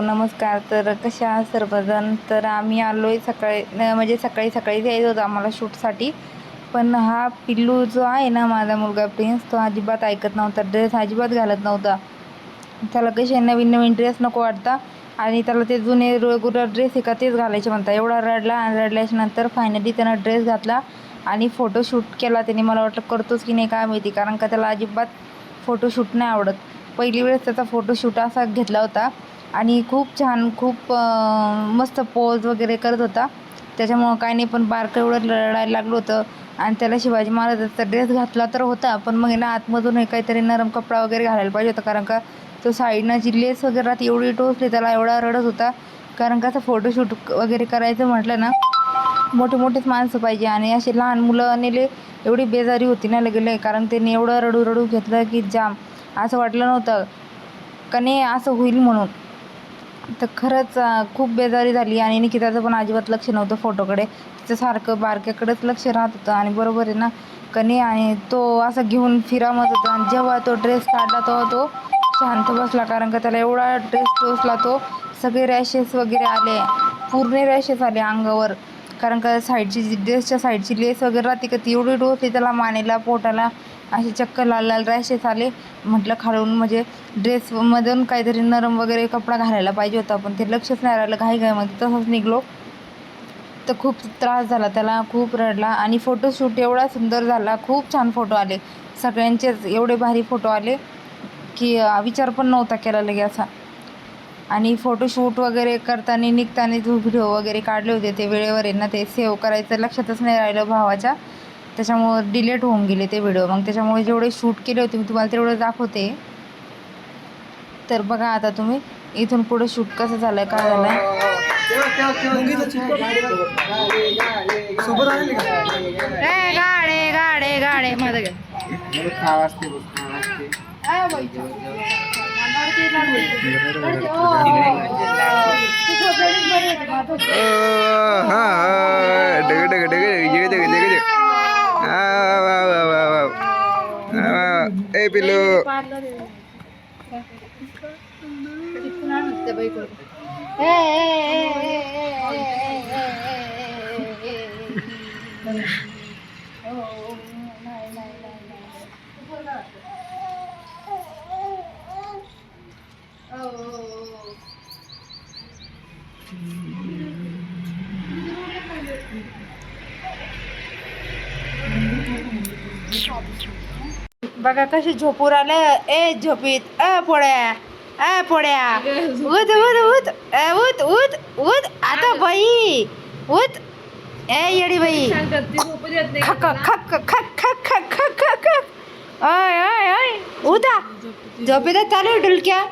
नमस्कार. तर कशा आहात सर्वजण? तर आम्ही आलो आहे सकाळी न- म्हणजे सकाळी सकाळीच यायचं होतं आम्हाला शूटसाठी. पण हा पिल्लू जो आहे ना माझा मुलगा प्रिन्स तो अजिबात ऐकत नव्हता. ड्रेस अजिबात घालत नव्हता. त्याला कसे नवीन नवीन ड्रेस नको वाटता. आणि त्याला ते जुने रेगुलर ड्रेस एका तेच घालायचे म्हणता. एवढा रडला आणि रडल्याच्या नंतर फायनली त्यानं ड्रेस घातला आणि फोटोशूट केला. त्याने मला वाटलं करतोच की नाही काय माहिती? कारण का त्याला अजिबात फोटोशूट नाही आवडत. पहिली वेळेस त्याचा फोटोशूट असा घेतला होता. आणि खूप छान खूप मस्त पोज वगैरे करत होता. त्याच्यामुळं काय नाही पण बारकं एवढं रडायला लागलं होतं. आणि त्याला शिवाजी महाराजाचा ड्रेस घातला तर होता पण मग ना आतमधून हे काहीतरी नरम कपडा वगैरे घालायला पाहिजे होता. कारण का तो साईडनं जी लेस वगैरे राहते एवढी टोचली त्याला एवढा रडत होता. कारण का असं फोटोशूट वगैरे करायचं म्हटलं ना मोठे मोठेच माणसं पाहिजे. आणि असे लहान मुलं नेले एवढी बेजारी होती ना लगेले. कारण त्याने एवढं रडू रडू घेतलं की जाम. असं वाटलं नव्हतं का नाही असं होईल म्हणून. तर खरंच खूप बेजारी झाली आणि निकिताचं पण अजिबात लक्ष नव्हतं फोटोकडे. तिचं सारखं बारक्याकडेच लक्ष राहत होतं आणि बरोबर आहे ना कनी आणि तो असं घेऊन फिरामत होता आणि जेव्हा तो ड्रेस काढला तेव्हा तो शांत बसला कारण का त्याला एवढा ड्रेस टोचला तो सगळे रॅशेस वगैरे आले पूर्ण रॅशेस आले अंगावर. कारण का साईडची जी ड्रेसच्या साईडची लेस वगैरे राहते का ती एवढी डोसली त्याला मानेला पोटाला. असे चक्क लाल लाल रॅशेस आले. म्हटलं खालून म्हणजे ड्रेसमधून काहीतरी नरम वगैरे कपडा घालायला पाहिजे होता पण ते लक्षच नाही राहिलं. घाई घाईमध्ये तसंच निघलो. तर खूप त्रास झाला त्याला खूप रडला आणि फोटोशूट एवढा सुंदर झाला. खूप छान फोटो आले. सगळ्यांचेच एवढे भारी फोटो आले की विचार पण नव्हता केला लगे असा. आणि फोटोशूट वगैरे करताना निघताना जो व्हिडिओ वगैरे काढले होते ते वेळेवर आहे ना ते सेव्ह करायचं लक्षातच नाही राहिलं भावाच्या. त्याच्यामुळं डिलीट होऊन गेले ते व्हिडिओ मग त्याच्यामुळे जेवढे शूट केले होते मी तुम्हाला तेवढं दाखवते. तर बघा आता तुम्ही इथून पुढे शूट कसं झालं काय झालं माझं घे. खा वाजते बघ खा वाजते ए पिल्लू बघा कशी झोपूर आले ए झोपीत. अ पोळ्या. अ पोळ्या. उत उत ए, उत उत उत आता बाई. उत ए येडी बाई. खक खक खक खक खक खक खक ओय ओय ओय. उता झोपेत चालू डुलक्या.